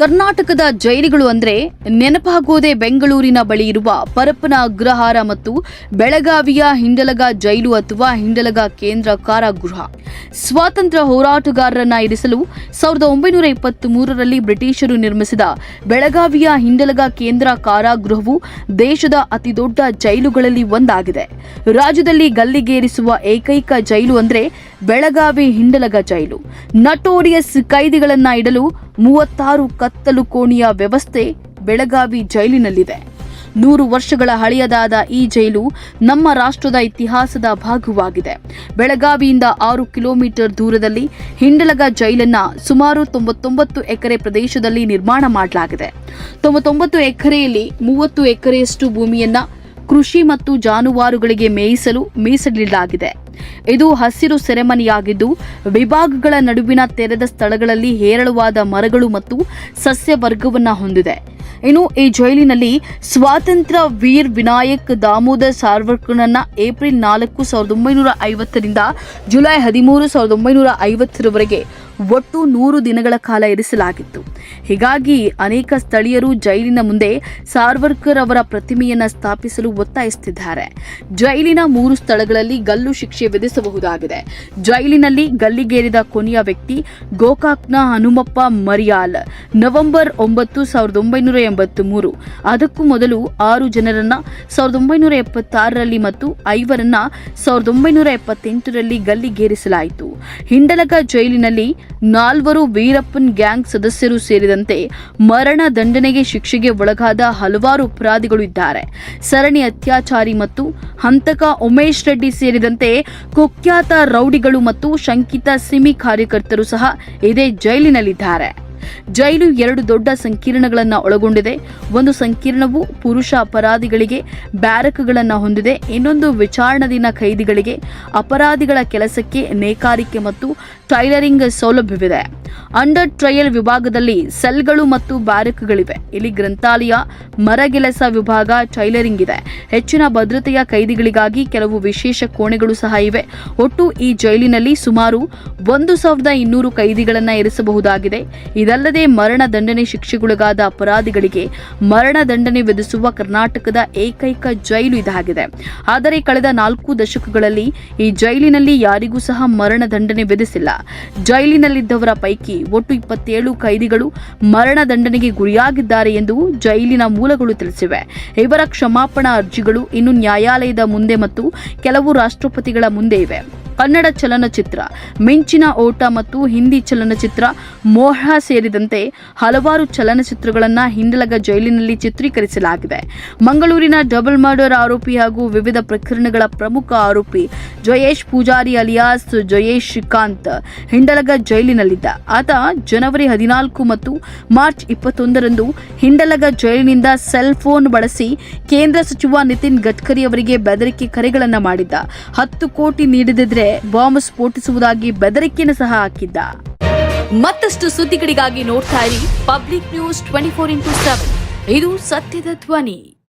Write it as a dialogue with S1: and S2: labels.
S1: ಕರ್ನಾಟಕದ ಜೈಲುಗಳು ಅಂದ್ರೆ ನೆನಪಾಗೋದೆ ಬೆಂಗಳೂರಿನ ಬಳಿ ಇರುವ ಪರಪ್ಪನ ಅಗ್ರಹಾರ ಮತ್ತು ಬೆಳಗಾವಿಯ ಹಿಂಡಲಗ ಜೈಲು ಅಥವಾ ಹಿಂಡಲಗ ಕೇಂದ್ರ ಕಾರಾಗೃಹ. ಸ್ವಾತಂತ್ರ್ಯ ಹೋರಾಟಗಾರರನ್ನ ಇರಿಸಲು ಸಾವಿರದ ಒಂಬೈನೂರ ಇಪ್ಪತ್ತ್ ಮೂರರಲ್ಲಿ ಬ್ರಿಟಿಷರು ನಿರ್ಮಿಸಿದ ಬೆಳಗಾವಿಯ ಹಿಂಡಲಗ ಕೇಂದ್ರ ಕಾರಾಗೃಹವು ದೇಶದ ಅತಿದೊಡ್ಡ ಜೈಲುಗಳಲ್ಲಿ ಒಂದಾಗಿದೆ. ರಾಜ್ಯದಲ್ಲಿ ಗಲ್ಲಿಗೇರಿಸುವ ಏಕೈಕ ಜೈಲು ಅಂದ್ರೆ ಬೆಳಗಾವಿ ಹಿಂಡಲಗ ಜೈಲು. ನಟೋರಿಯಸ್ ಕೈದಿಗಳನ್ನ ಇಡಲು ಮೂವತ್ತಾರು ಕತ್ತಲು ಕೋಣೆಯ ವ್ಯವಸ್ಥೆ ಬೆಳಗಾವಿ ಜೈಲಿನಲ್ಲಿದೆ. ನೂರು ವರ್ಷಗಳ ಹಳೆಯದಾದ ಈ ಜೈಲು ನಮ್ಮ ರಾಷ್ಟ್ರದ ಇತಿಹಾಸದ ಭಾಗವಾಗಿದೆ. ಬೆಳಗಾವಿಯಿಂದ ಆರು ಕಿಲೋಮೀಟರ್ ದೂರದಲ್ಲಿ ಹಿಂಡಲಗ ಜೈಲನ್ನ ಸುಮಾರು ತೊಂಬತ್ತೊಂಬತ್ತು ಎಕರೆ ಪ್ರದೇಶದಲ್ಲಿ ನಿರ್ಮಾಣ ಮಾಡಲಾಗಿದೆ. ತೊಂಬತ್ತೊಂಬತ್ತು ಎಕರೆಯಲ್ಲಿ ಮೂವತ್ತು ಎಕರೆಯಷ್ಟು ಭೂಮಿಯನ್ನ ಕೃಷಿ ಮತ್ತು ಜಾನುವಾರುಗಳಿಗೆ ಮೇಯಿಸಲು ಮೀಸಲಿಡಲಾಗಿದೆ. ಇದು ಹಸಿರು ಸೆರೆಮನಿಯಾಗಿದ್ದು, ವಿಭಾಗಗಳ ನಡುವಿನ ತೆರೆದ ಸ್ಥಳಗಳಲ್ಲಿ ಹೇರಳವಾದ ಮರಗಳು ಮತ್ತು ಸಸ್ಯವರ್ಗವನ್ನು ಹೊಂದಿದೆ. ಇನ್ನು ಈ ಜೈಲಿನಲ್ಲಿ ಸ್ವಾತಂತ್ರ್ಯ ವೀರ್ ವಿನಾಯಕ್ ದಾಮೋದರ್ ಸಾರ್ವರ್ಕರ್ನನ್ನ ಏಪ್ರಿಲ್ ನಾಲ್ಕು ಸಾವಿರದ ಒಂಬೈನೂರ ಐವತ್ತರಿಂದ ಜುಲೈ ಹದಿಮೂರು ಸಾವಿರದ ಒಂಬೈನೂರ ಐವತ್ತರವರೆಗೆ ಒಟ್ಟು ನೂರು ದಿನಗಳ ಕಾಲ ಇರಿಸಲಾಗಿತ್ತು. ಹೀಗಾಗಿ ಅನೇಕ ಸ್ಥಳೀಯರು ಜೈಲಿನ ಮುಂದೆ ಸಾರ್ವರ್ಕರ್ ಅವರ ಪ್ರತಿಮೆಯನ್ನು ಸ್ಥಾಪಿಸಲು ಒತ್ತಾಯಿಸುತ್ತಿದ್ದಾರೆ. ಜೈಲಿನ ಮೂರು ಸ್ಥಳಗಳಲ್ಲಿ ಗಲ್ಲು ಶಿಕ್ಷೆ ವಿಧಿಸಬಹುದಾಗಿದೆ. ಜೈಲಿನಲ್ಲಿ ಗಲ್ಲಿಗೇರಿದ ಕೊನೆಯ ವ್ಯಕ್ತಿ ಗೋಕಾಕ್ನ ಹನುಮಪ್ಪ ಮರಿಯಾಲ್, ನವೆಂಬರ್ ಒಂಬತ್ತು ಸಾವಿರದ ಒಂಬೈನೂರ ಎಂಬತ್ತು ಮೂರು ಅದಕ್ಕೂ ಮೊದಲು ಆರು ಜನರನ್ನ ಸಾವಿರದ ಒಂಬೈನೂರ ಎಪ್ಪತ್ತಾರರಲ್ಲಿ ಮತ್ತು ಐವರನ್ನ ಸಾವಿರದ ಒಂಬೈನೂರ ಎಪ್ಪತ್ತೆಂಟರಲ್ಲಿ ಗಲ್ಲಿಗೇರಿಸಲಾಯಿತು. ಹಿಂಡಲಗ ಜೈಲಿನಲ್ಲಿ ನಾಲ್ವರು ವೀರಪ್ಪನ್ ಗ್ಯಾಂಗ್ ಸದಸ್ಯರು ಸೇರಿದಂತೆ ಮರಣ ದಂಡನೆಗೆ ಶಿಕ್ಷೆಗೆ ಒಳಗಾದ ಹಲವಾರು ಅಪರಾಧಿಗಳು ಇದ್ದಾರೆ. ಸರಣಿ ಅತ್ಯಾಚಾರಿ ಮತ್ತು ಹಂತಕ ಉಮೇಶ್ ರೆಡ್ಡಿ ಸೇರಿದಂತೆ ಕುಖ್ಯಾತ ರೌಡಿಗಳು ಮತ್ತು ಶಂಕಿತ ಸಿಮಿ ಕಾರ್ಯಕರ್ತರು ಸಹ ಇದೇ ಜೈಲಿನಲ್ಲಿದ್ದಾರೆ. ಜೈಲು ಎರಡು ದೊಡ್ಡ ಸಂಕೀರ್ಣಗಳನ್ನು ಒಳಗೊಂಡಿದೆ. ಒಂದು ಸಂಕೀರ್ಣವು ಪುರುಷ ಅಪರಾಧಿಗಳಿಗೆ ಬ್ಯಾರಕ್ಗಳನ್ನು ಹೊಂದಿದೆ. ಇನ್ನೊಂದು ವಿಚಾರಣಾಧೀನ ಖೈದಿಗಳಿಗೆ ಅಪರಾಧಿಗಳ ಕೆಲಸಕ್ಕೆ ನೇಕಾರಿಕೆ ಮತ್ತು ಟೈಲರಿಂಗ್ ಸೌಲಭ್ಯವಿದೆ. ಅಂಡರ್ ಟ್ರಯಲ್ ವಿಭಾಗದಲ್ಲಿ ಸೆಲ್ಗಳು ಮತ್ತು ಬ್ಯಾರಕ್ಗಳಿವೆ. ಇಲ್ಲಿ ಗ್ರಂಥಾಲಯ, ಮರಗೆಲಸ ವಿಭಾಗ ಟೈಲರಿಂಗ್ ಇದೆ. ಹೆಚ್ಚಿನ ಭದ್ರತೆಯ ಕೈದಿಗಳಿಗಾಗಿ ಕೆಲವು ವಿಶೇಷ ಕೋಣೆಗಳು ಸಹ ಇವೆ. ಒಟ್ಟು ಈ ಜೈಲಿನಲ್ಲಿ ಸುಮಾರು ಒಂದು ಸಾವಿರದ ಇನ್ನೂರು ಕೈದಿಗಳನ್ನು ಇರಿಸಬಹುದಾಗಿದೆ. ಇದಲ್ಲದೆ ಮರಣ ದಂಡನೆ ಶಿಕ್ಷೆಗೊಳಗಾದ ಅಪರಾಧಿಗಳಿಗೆ ಮರಣ ದಂಡನೆ ವಿಧಿಸುವ ಕರ್ನಾಟಕದ ಏಕೈಕ ಜೈಲು ಇದಾಗಿದೆ ಆದರೆ ಕಳೆದ ನಾಲ್ಕು ದಶಕಗಳಲ್ಲಿ ಈ ಜೈಲಿನಲ್ಲಿ ಯಾರಿಗೂ ಸಹ ಮರಣ ದಂಡನೆ ವಿಧಿಸಿಲ್ಲ. ಜೈಲಿನಲ್ಲಿದ್ದವರ ಪೈಕಿ ಒಟ್ಟು ಇಪ್ಪತ್ತೇಳು ಕೈದಿಗಳು ಮರಣದಂಡನೆಗೆ ಗುರಿಯಾಗಿದ್ದಾರೆ ಎಂದು ಜೈಲಿನ ಮೂಲಗಳು ತಿಳಿಸಿವೆ. ಇವರ ಕ್ಷಮಾಪಣಾ ಅರ್ಜಿಗಳು ಇನ್ನು ನ್ಯಾಯಾಲಯದ ಮುಂದೆ ಮತ್ತು ಕೆಲವು ರಾಷ್ಟ್ರಪತಿಗಳ ಮುಂದೆ ಇವೆ. ಕನ್ನಡ ಚಲನಚಿತ್ರ, ಮಿಂಚಿನ ಓಟ ಮತ್ತು ಹಿಂದಿ ಚಲನಚಿತ್ರ ಮೋಹ ಸೇರಿದಂತೆ ಹಲವಾರು ಚಲನಚಿತ್ರಗಳನ್ನು ಹಿಂಡಲಗ ಜೈಲಿನಲ್ಲಿ ಚಿತ್ರೀಕರಿಸಲಾಗಿದೆ. ಮಂಗಳೂರಿನ ಡಬಲ್ ಮರ್ಡರ್ ಆರೋಪಿ ಹಾಗೂ ವಿವಿಧ ಪ್ರಕರಣಗಳ ಪ್ರಮುಖ ಆರೋಪಿ ಜಯೇಶ್ ಪೂಜಾರಿ ಅಲಿಯಾಸ್ ಜಯೇಶ್ ಶ್ರೀಕಾಂತ್ ಹಿಂಡಲಗ ಜೈಲಿನಲ್ಲಿದ್ದ. ಆತ ಜನವರಿ ಹದಿನಾಲ್ಕು ಮತ್ತು ಮಾರ್ಚ್ ಇಪ್ಪತ್ತೊಂದರಂದು ಹಿಂಡಲಗ ಜೈಲಿನಿಂದ ಸೆಲ್ ಫೋನ್ ಬಳಸಿ ಕೇಂದ್ರ ಸಚಿವ ನಿತಿನ್ ಗಡ್ಕರಿ ಅವರಿಗೆ ಬೆದರಿಕೆ ಕರೆಗಳನ್ನು ಮಾಡಿದ್ದ. ಹತ್ತು ಕೋಟಿ ನೀಡದಿದ್ರೆ ಬಾಂಬ್ ಸ್ಫೋಟಿಸುವುದಾಗಿ ಬೆದರಿಕೆಯನ್ನು ಸಹ ಹಾಕಿದ್ದ. ಮತ್ತಷ್ಟು ಸುದ್ದಿಗಳಿಗಾಗಿ ನೋಡ್ತಾ ಇರಿ public news twenty four into seven. ಇದು ಸತ್ಯದ ಧ್ವನಿ.